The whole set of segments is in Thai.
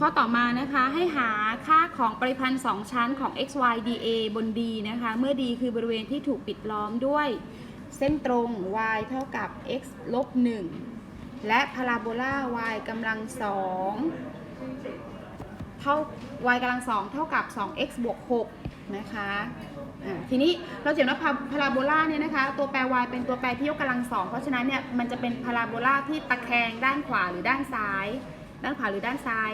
ข้อต่อมานะคะให้หาค่าของปริพันธ์ 2 ชั้นของ x y dA บน D นะคะ เมื่อ D คือบริเวณที่ถูกปิดล้อมด้วยเส้นตรง y เท่ากับ x ลบ1และพาราโบลา y กำลังสองเท่า y กำลังสองเท่ากับ 2x บวก6นะคะทีนี้เราเห็นว่าพาราโบลาเนี่ยนะคะ ตัวแปร y เป็นตัวแปรที่ยกกำลังสองเพราะฉะนั้นเนี่ยมันจะเป็นพาราโบลาที่ตะแคงด้านขวาหรือด้านซ้าย ด้านขวาหรือด้านซ้าย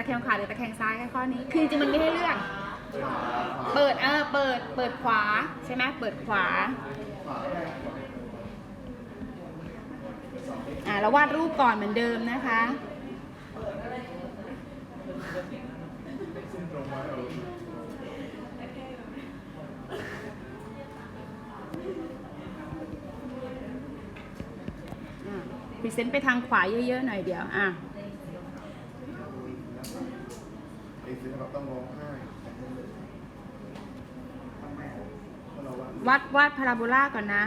ตะแคงขวาหรือตะแคงซ้ายคะข้อนี้ คือจริงมันไม่ให้เลือก เปิดเออเปิดเปิดขวาใช่ไหมเปิดขวาอ่าแล้ววาดรูปก่อนเหมือนเดิมนะคะพรีเซนต์ไปทางขวาเยอะๆหน่อยเดียว อะ ไอ้ซื้อเราต้องร้องไห้เพราะเราว่าวัดวาดพาราโบลาก่อนนะ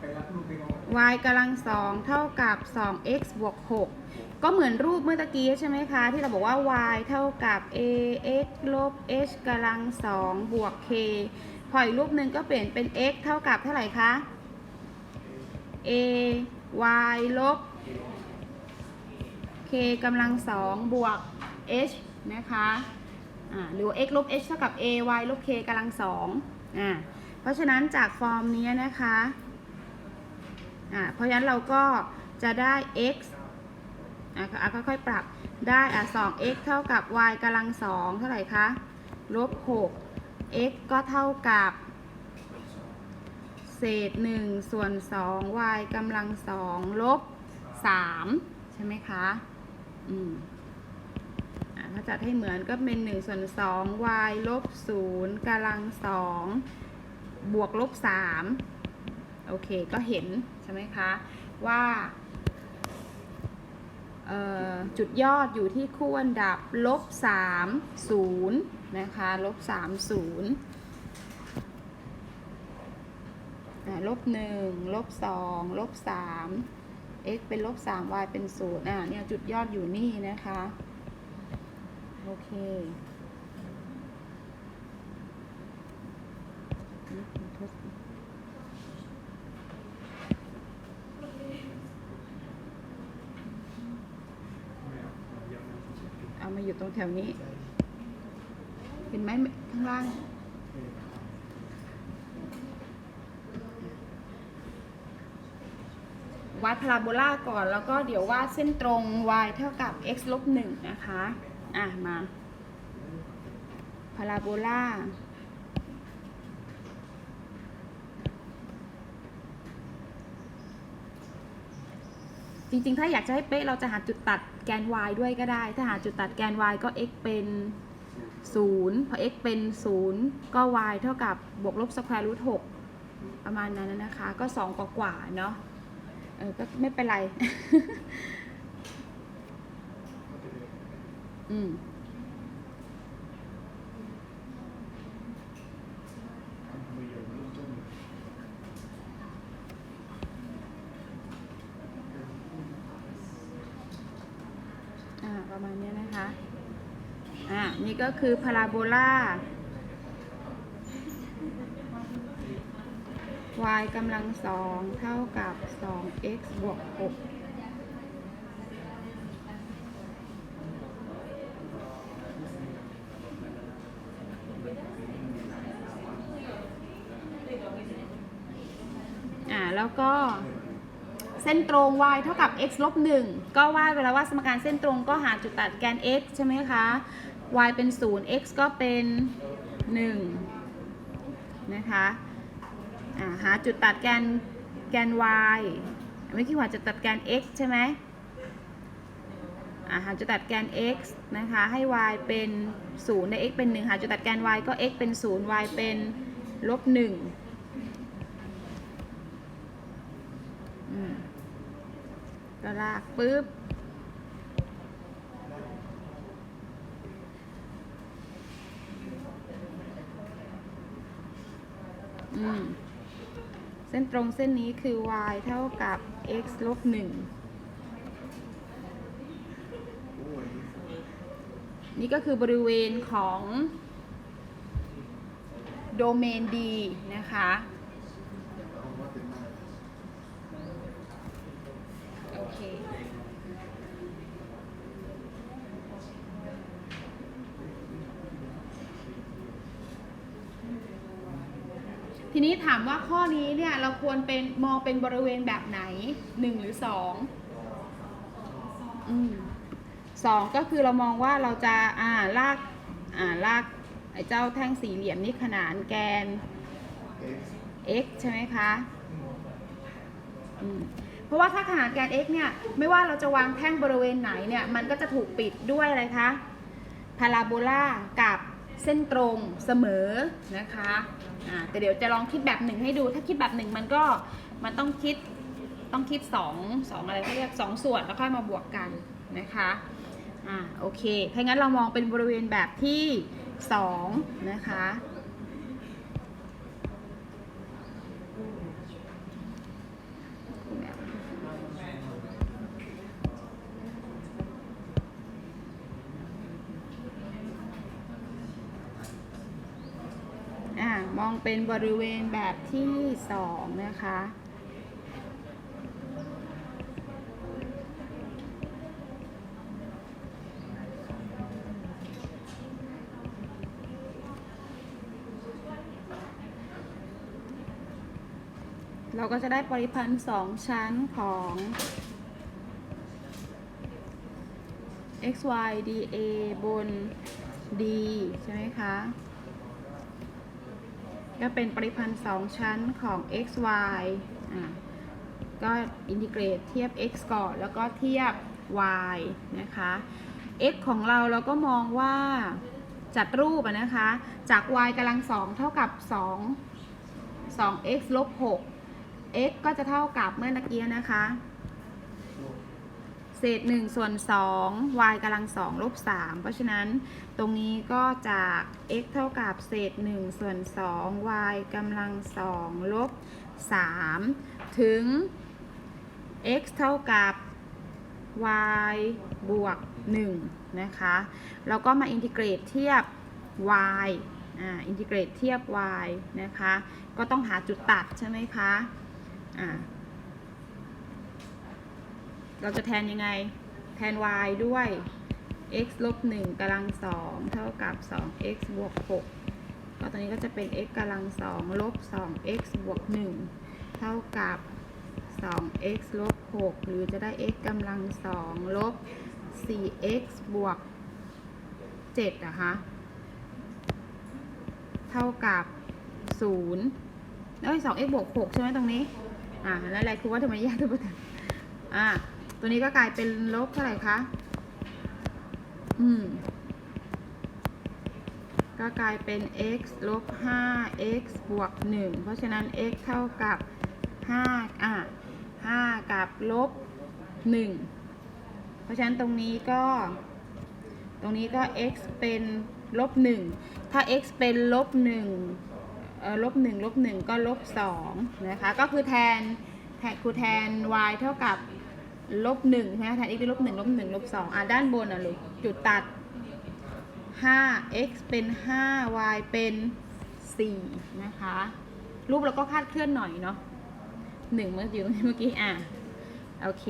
ไปรับลูกไปร้อง y กำลังสองเท่ากับ 2x บวก 6 ก็เหมือนรูปเมื่อตะกี้ใช่ไหมคะ ที่เราบอกว่า y เท่ากับ ax ลบ h กำลังสองบวก k พออีกรูปหนึ่งก็เปลี่ยนเป็น x เท่ากับเท่าไหร่คะ a y ลบ k กำลังสองบวก h นะคะหรือ x ลบ h เท่ากับ a y ลบ k กำลังสองอ่าเพราะฉะนั้นจากฟอร์มนี้นะคะอ่าเพราะฉะนั้นเราก็จะได้ x อะอะค่อยๆปรับได้อะ 2x เท่ากับ y กำลังสองเท่าไหร่คะลบ6 x ก็เท่ากับ เศษ 1 ส่วน 2 y กำลังสองลบ 3 ใช่ไหมคะ อืม ถ้าจัดให้เหมือนก็เป็น1ส่วน2 y ลบ0กำลังสองบวกลบ3โอเคก็เห็นใช่ไหมคะว่าจุดยอดอยู่ที่คู่อันดับลบ3 0นะคะลบ3 0ลบ1ลบ2ลบ3 x เป็นลบ3 y เป็น0อ่าเนี่ยจุดยอดอยู่นี่นะคะ โอเคนี่คุณทดเอามาอยู่ตรงแถวนี้ เห็นไหมข้างล่างวัดพาราโบลาก่อน แล้วก็เดี๋ยววาดเส้นตรง y เท่ากับ x ลบหนึ่งนะคะ อะ มา พาราโบลาจริงๆ ถ้าอยากจะให้เป๊ะเราจะหาจุดตัดแกน y ด้วยก็ได้ ถ้าหาจุดตัดแกน y ก็ x เป็น 0 พอ x เป็น 0 ก็ y เท่ากับบวกลบสแควร์รูท6ประมาณนั้นนะคะ ก็ 2 กว่ากว่าๆเนาะ เออ ก็ไม่เป็นไร อืมมืออยู่ลูกตุ้มอ่าประมาณนี้นะคะ อ่า นี่ก็คือพาราโบลา y กำลังสองเท่ากับ 2x บวก6อ่า แล้วก็เส้นตรง y เท่ากับ x ลบ1ก็วาดเวลาว่าดสมการเส้นตรงก็หาจุดตัดแกน x ใช่ไหมคะ y เป็น 0 x ก็เป็น 1 นะคะหาจุดตัดแกนแกน y ไม่คิดว่าจุดตัดแกน x ใช่ไหมหาจุดตัดแกน x นะคะ ให้ y เป็น0ใน x เป็น 1 หาจุดตัดแกน y ก็ x เป็น 0 y เป็นลบ1อืม ก็ลากปุ๊บอืมเส้นตรงเส้นนี้คือ y เท่ากับ x ลบ1โอ้ยนี่ก็คือบริเวณของ โดเมน D นะคะ เอาว่าเป็นหน้า โอ เคทีนี้ถามว่าข้อนี้เนี่ยเราควรเป็นมองเป็นบริเวณแบบไหนหนึ่งหรือสองอืมสองก็คือเรามองว่าเราจะอ่าลากอ่าลากไอ้เจ้าแท่งสี่เหลี่ยมนี่ขนานแกนเอ็ก x ใช่ไหมคะอืม เพราะว่าถ้าขนาดแกน x เนี่ยไม่ว่าเราจะวางแท่งบริเวณไหนเนี่ยมันก็จะถูกปิดด้วยอะไรคะพาราโบลากับเส้นตรงเสมอนะคะอ่าแต่เดี๋ยวจะลองคิดแบบหนึ่งให้ดู ถ้าคิดแบบหนึ่งมันก็มันต้องคิดต้องคิดสองสองอะไรเขาเรียกสองส่วนแล้วค่อยมาบวกกันนะคะอ่าโอเคถ้างั้นเรามองเป็นบริเวณแบบที่สองนะคะ อ่า มองเป็นบริเวณแบบที่สองนะคะ เราก็จะได้ปริพันธ์สองชั้นของ x y d a บน d ใช่ไหมคะ ก็เป็นปริพันธ์สองชั้นของ x y อะก็อินทิเกรตเทียบ x ก่อนแล้วก็เทียบ y นะคะ x ของเราเราก็มองว่าจัดรูปนะคะ จาก y กำลังสองเท่ากับ 2 2x ลบ 6 x ก็จะเท่ากับเมื่อตะกี้นะคะ เศษ1ส่วน2 y กำลัง2ลบ3เพราะฉะนั้นตรงนี้ก็จาก x เท่ากับเศษ1ส่วน2 y กำลัง2ลบ3ถึง x เท่ากับ y บวก1นะคะแล้วก็มาอินทิเกรตเทียบ y อ่าอินทิเกรตเทียบ y นะคะ ก็ต้องหาจุดตัดใช่ไหมคะอ่า เราจะแทนยังไง แทน y ด้วย x ลบ1กำลัง2เท่ากับ 2x บวก6ก็ตอนนี้ก็จะเป็น x กำลัง2ลบ 2x บวก1เท่ากับ 2x ลบ6หรือจะได้ x กำลัง2ลบ 4x บวก7นะคะเท่ากับ 0 แล้ว 2x บวก6ใช่ไหมตรงนี้ อ่าแล้วอะไรครูว่าทำไมยากทุกประการอ่า ตัวนี้ก็กลายเป็นลบเท่าไหร่คะ อืม ก็กลายเป็น x ลบ 5x บวก 1 เพราะฉะนั้น x เท่ากับ 5 อะ 5 กับลบ 1 เพราะฉะนั้นตรงนี้ก็ ตรงนี้ก็ x เป็นลบ 1 ถ้า x เป็นลบ 1 เอ่อลบ 1 ลบ 1 ก็ลบ 2 นะคะ ก็คือแทนแทนคูแทน y เท่ากับ ลบ1ใช่ไหมแทน x เป็นลบ1ลบ1ลบ2อะด้านบนอะลูกจุดตัด 5x เป็น 5y เป็น 4 นะคะ รูปเราก็คาดเคลื่อนหน่อยเนาะหนึ่งเมื่ออยู่ตรงนี้เมื่อกี้ อะ โอเค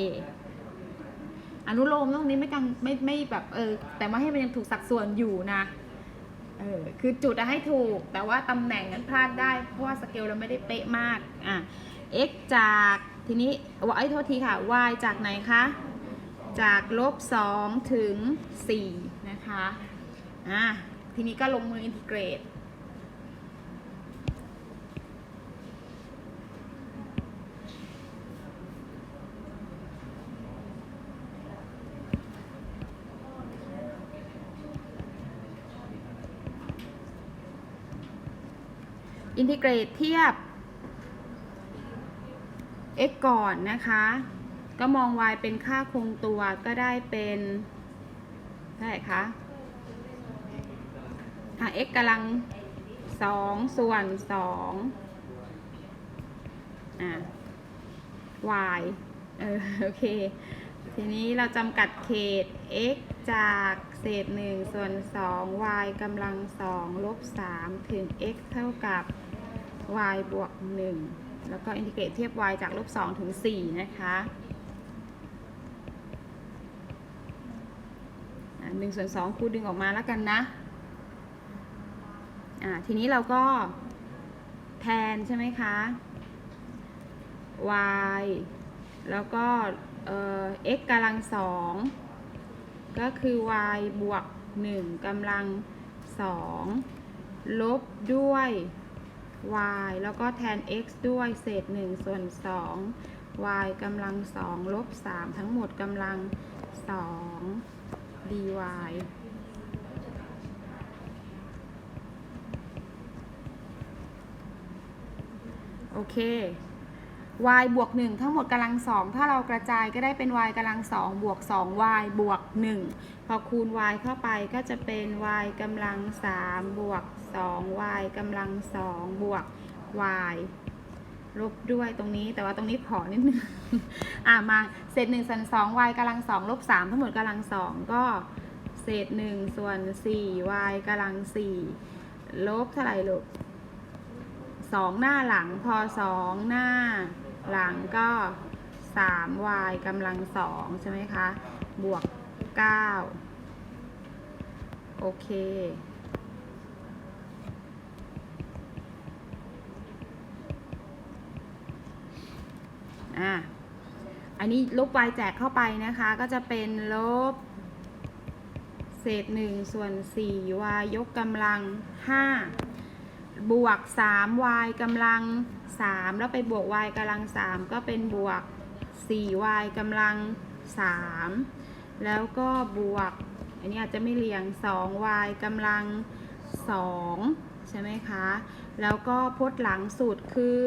อนุโลมตรงนี้ไม่กังไม่ไม่แบบเออ แต่ว่าให้มันยังถูกสัดส่วนอยู่นะ เออ คือจุดอะให้ถูก แต่ว่าตำแหน่งนั้นพลาดได้ เพราะว่าสเกลเราไม่ได้เป๊ะมาก อะ x จาก ทีนี้ว่าไอ้ยโทษทีค่ะ y จากไหนคะ จากลบ2ถึง4นะคะอะทีนี้ก็ลงมืออินทิเกรตอินทิเกรตเทียบ x ก่อนนะคะ ก็มอง y เป็นค่าคงตัวก็ได้เป็นเท่าไหร่คะอะ x กำลัง2ส่วน2อะ y เออโอเค ทีนี้เราจำกัดเขต x จากเศษ1ส่วน2 y กำลัง2ลบ3ถึง x เท่ากับ y บวก1 แล้วก็อินทิเกรตเทียบ y จากลบ2ถึง 4 นะคะอะ1ส่วน2ครูดึงออกมาแล้วกันนะ อ่า ทีนี้เราก็แทนใช่ไหมคะ y แล้วก็เอ่อ x กำลังสองก็คือ y บวก 1กำลังสองลบด้วย y แล้วก็แทน x ด้วยเศษ 1 ส่วน 2 y กำลังสองลบ 3 ทั้งหมดกำลัง 2 dy โอเค y บวก 1 ทั้งหมดกำลัง 2 ถ้าเรากระจายก็ได้เป็น y กำลัง 2 บวก 2y บวก 1 พอคูณ y เข้าไปก็จะเป็น y กำลัง 3 บวก 2y กำลัง 2 บวก y ลบด้วยตรงนี้แต่ว่าตรงนี้ขอนิดนึง อะมาเศษ1ส่วน2 y กำลัง2ลบ3ทั้งหมดกำลัง2ก็เศษ1ส่วน4 y กำลัง4ลบเท่าไหร่ลูกสองหน้าหลังพอสองหน้าหลังก็ 3y กำลังสองใช่ไหมคะ บวก9โอเค อะอันนี้ลบ y แจกเข้าไปนะคะ ก็จะเป็นลบ เศษ1ส่วน 4y ยกกำลัง5บวก 3y กำลัง3แล้วไปบวก y กำลัง3ก็เป็นบวก 4y กำลัง3แล้วก็บวก อันนี้อาจจะไม่เรียง 2y กำลัง2ใช่ไหมคะ แล้วก็พจน์หลังสุดคือ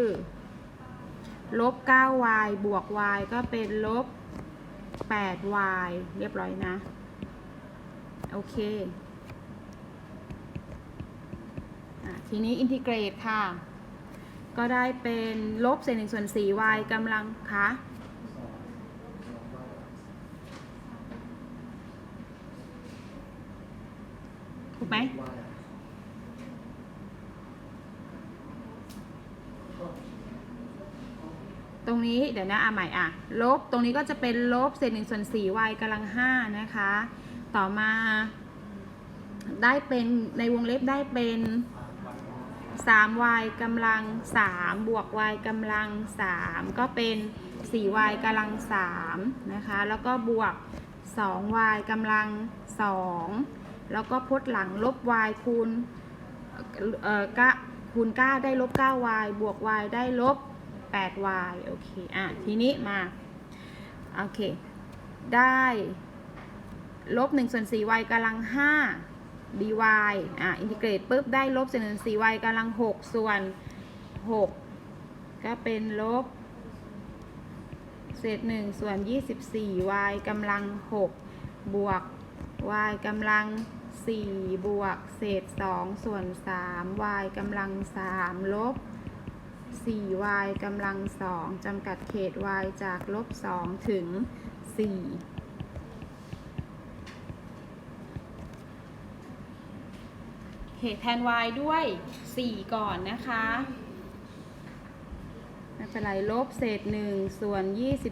ลบ 9y บวก y ก็เป็นลบ 8y เรียบร้อยนะ โอเคอทีนี้อินทิเกรตค่ะ ก็ได้เป็นลบเศษหนึ่งส่วนสี่ y กำลังคะถูกไหม รงนี้เดี๋ยวนะอะใหม่อะลบตรงนี้ก็จะเป็นลบเศษหนึ่งส่วนสี่ y กำลังห้านะคะ ต่อมา ได้เป็นในวงเล็บได้เป็น 3y กำลัง3บวก y กำลัง3ก็เป็น 4y กำลัง3นะคะ แล้วก็บวก 2y กำลัง2แล้วก็พจน์หลังลบ y คูณเอ่อกะคูณ 9 ได้ลบ 9y บวก y ได้ลบ 8y โอเค อะ ทีนี้มา โอเค ได้ลบ1ส่วน 4y กำลัง 5 dy อะ อินทิเกรตปุ๊บ ได้ลบเศษหนึ่งสี่ y กำลัง 6 ส่วน 6 ก็เป็นลบ เศษหนึ่งส่วน 24 y กำลัง 6 บวก y กำลัง 4 บวก เศษ 2 ส่วน 3 y กำลัง 3 ลบ 4y กำลัง2จำกัดเขต y จากลบ2ถึง 4เหตุแทน y ด้วย 4 ก่อนนะคะ ไม่เป็นไร ลบเศษ 1 ส่วน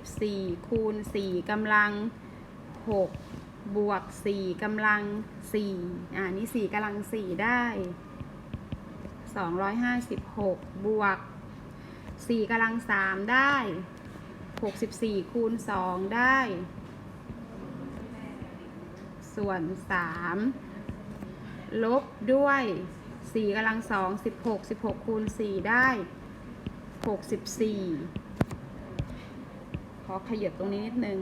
24 คูณ 4กำลัง 6 บวก 4กำลัง 4 อ่านี่ 4กำลัง 4 ได้ 256 บวก 4กำลัง3ได้64คูณ2ได้ ส่วน3ลบด้วย4กำลัง2 16 16คูณ4ได้64ขอขยับตรงนี้นิดนึง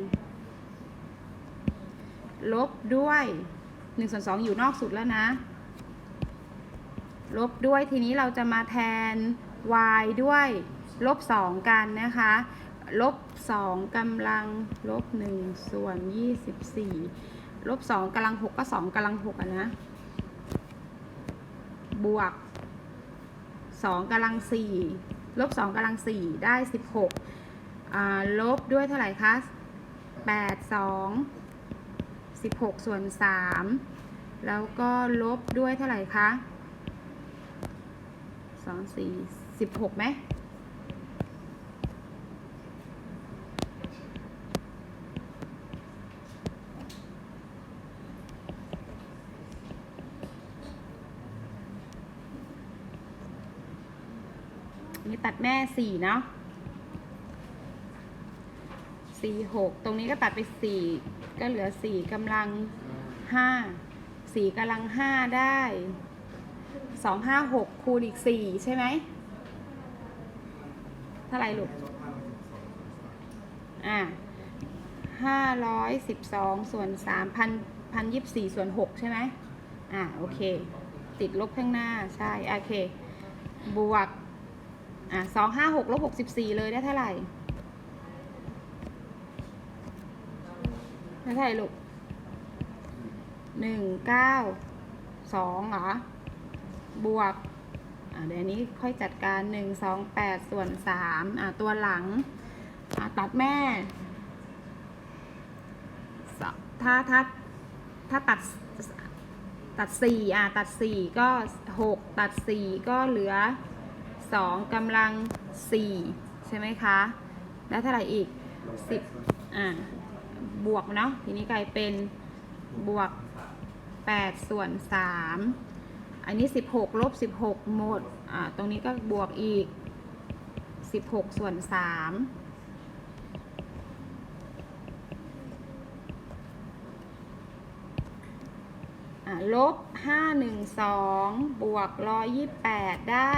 ลบด้วย1ส่วน2อยู่นอกสุดแล้วนะ ลบด้วยทีนี้เราจะมาแทน y ด้วย ลบ 2 กันนะคะ ลบ 2กำลังลบ 1 ส่วน 24 ลบ 2กำลัง 6 ก็ 2กำลัง6อะนะ บวก 2กำลัง 4 ลบ 2กำลัง 4 ได้ 16อ่าลบด้วยเท่าไหร่คะ 8 2สิบหกส่วนสามแล้วก็ลบด้วยเท่าไหร่คะสองสี่สิบหกไหม นี้ตัดแม่สี่เนาะสี่หกตรงนี้ก็ตัดไปสี่ก็เหลือสี่กำลังห้าสี่กำลังห้าได้สองห้าหกคูณอีกสี่ใช่ไหมเท่าไหร่ลูกอ่าห้าร้อยสิบสองส่วนสามพันพันยิบสี่ส่วนหกใช่ไหมอ่าโอเค ติดลบข้างหน้าใช่ โอเค บวก อะสองห้าหกลบหกสิบสี่เลยได้เท่าไหร่ได้เท่าไหร่ลูกหนึ่งเก้าสองเหรอบวกอะเดี๋ยวนี้ค่อยจัดการหนึ่งสองแปดส่วนสามอะตัวหลังอะตัดแม่ถ้าถ้าถ้าตัดตัดสี่อะตัดสี่ก็หกตัดสี่ก็เหลือ สองกำลังสี่ใช่ไหมคะ แล้วเท่าไหร่อีกสิบอ่าบวกเนาะทีนี้กลายเป็นบวกแปดส่วนสามอันนี้สิบหกลบสิบหกหมดอ่าตรงนี้ก็บวกอีกสิบหกส่วนสามอ่าลบห้าหนึ่งสองบวกร้อยยี่แปดได้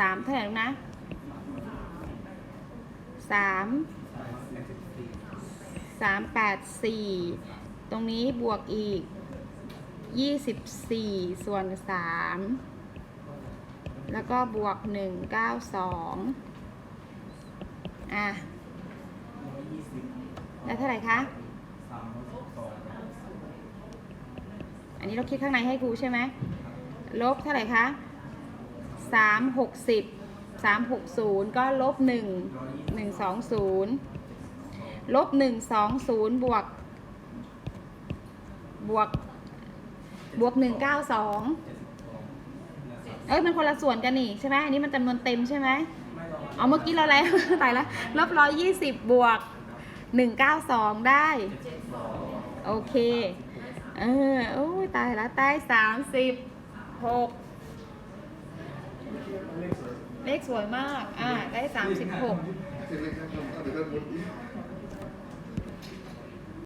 สามเท่าไหร่ลูกนะสามสามแปดสี่ตรงนี้บวกอีกยี่สิบสี่ส่วนสามแล้วก็บวกหนึ่งเก้าสองอะแล้วเท่าไหร่คะอันนี้เราคิดข้างในให้ครูใช่ไหมลบเท่าไหร่คะ สามหกสิบสามหกศูนย์ก็ลบหนึ่งหนึ่งสองศูนย์ลบหนึ่งสองศูนย์บวก บวก บวกหนึ่งเก้าสองเอ้ยมันคนละส่วนกันนี่ใช่ไหมอันนี้มันจำนวนเต็มใช่ไหมเอาเมื่อกี้เราอะไรตายแล้วลบร้อยยี่สิบบวกหนึ่งเก้าสองได้ โอเค เออโอ้ยตายแล้วได้สามสิบหก เลขสวยมาก อ่า ได้สามสิบหกเสร็จเลยครับเดี๋ยวก็หมดอีก